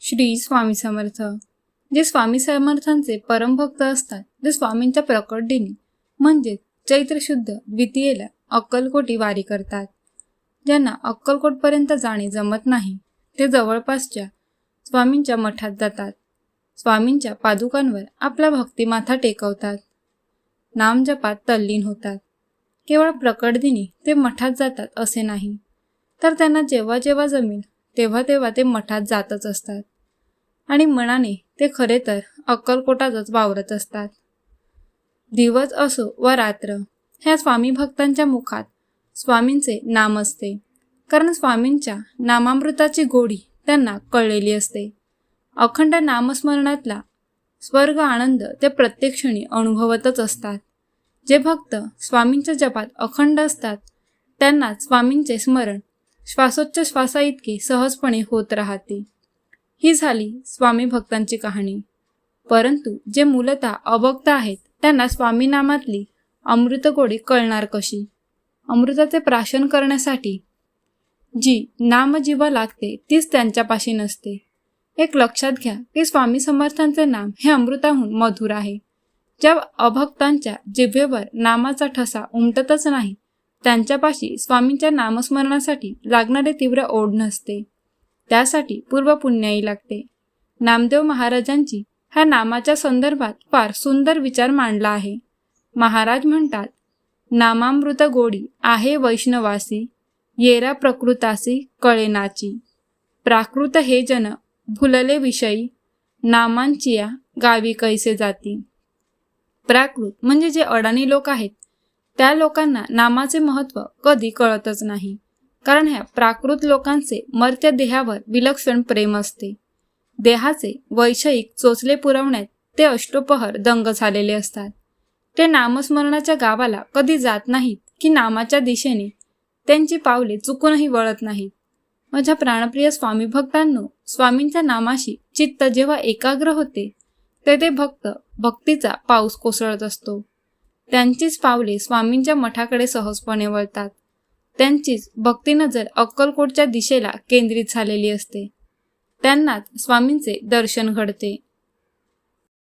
श्री स्वामी समर्थ. जे स्वामी समर्थांचे परमभक्त असतात ते स्वामींच्या प्रकट दिनी चैत्रशुद्ध चैत्र शुद्ध द्वितीयेला अक्कलकोटी वारी करतात. ज्यांना अक्कलकोटपर्यंत जाणे जमत नाही ते जवळपासच्या स्वामींच्या मठात जातात. स्वामींच्या पादुकांवर आपला भक्तिमाथा टेकवतात. नामजपात तल्लीन होतात. केवळ प्रकट दिनी ते मठात जातात असे नाही. तर त्यांना जेव्हा जेव्हा जमेल तेव्हा तेव्हा ते मठात जातच असतात. आणि मनाने ते खरे तर अक्कलकोटातच वावरत असतात. दिवस असो व रात्र ह्या स्वामी भक्तांच्या मुखात स्वामींचे नाम असते. कारण स्वामींच्या नामामृताची गोडी त्यांना कळलेली असते. अखंड नामस्मरणातला स्वर्ग आनंद ते प्रत्येक क्षणी अनुभवतच असतात. जे भक्त स्वामींच्या जपात अखंड असतात त्यांना स्वामींचे स्मरण श्वासोच्छ्वासा इतके सहजपणे होत राहते. ही झाली स्वामी भक्तांची कहाणी. परंतु जे मूलतः अभक्त आहेत त्यांना स्वामी नामातली अमृतगोडी कळणार कशी? अमृताचे प्राशन करण्यासाठी जी नामजीवा लागते तीच त्यांच्यापाशी नसते. एक लक्षात घ्या की स्वामी समर्थांचे नाम हे अमृताहून मधुर आहे. ज्या अभक्तांच्या जिभेवर नामाचा ठसा उमटतच नाही त्यांच्यापाशी स्वामींच्या नामस्मरणासाठी लागणारे तीव्र ओढ नसते. त्यासाठी पूर्व पुण्याई लागते. नामदेव महाराजांची ह्या नामाच्या संदर्भात फार सुंदर विचार मांडला आहे. महाराज म्हणतात नामामृत गोडी आहे वैष्णवासी येरा प्रकृतासी कळेनाची. प्राकृत हे जन भुलले विषयी नामांचिया गावी कैसे जाती. प्राकृत म्हणजे जे अडाणी लोक आहेत त्या लोकांना नामाचे महत्त्व कधी कळतच नाही. कारण ह्या प्राकृत लोकांचे मर्त्य देहावर विलक्षण प्रेम असते. देहाचे वैषयिक चोचले पुरवण्यात ते अष्टोपहर दंग झालेले असतात. ते नामस्मरणाच्या गावाला कधी जात नाहीत की नामाच्या दिशेने त्यांची पावले चुकूनही वळत नाहीत. माझ्या प्राणप्रिय स्वामी भक्तांनो स्वामींच्या नामाशी चित्त जेव्हा एकाग्र होते ते ते भक्त भक्तीचा पाऊस कोसळत असतो. त्यांचीच पावले स्वामींच्या मठाकडे सहजपणे वळतात. त्यांचीच भक्ती नजर अक्कलकोटच्या दिशेला केंद्रित झालेली असते. त्यांनाच स्वामींचे दर्शन घडते.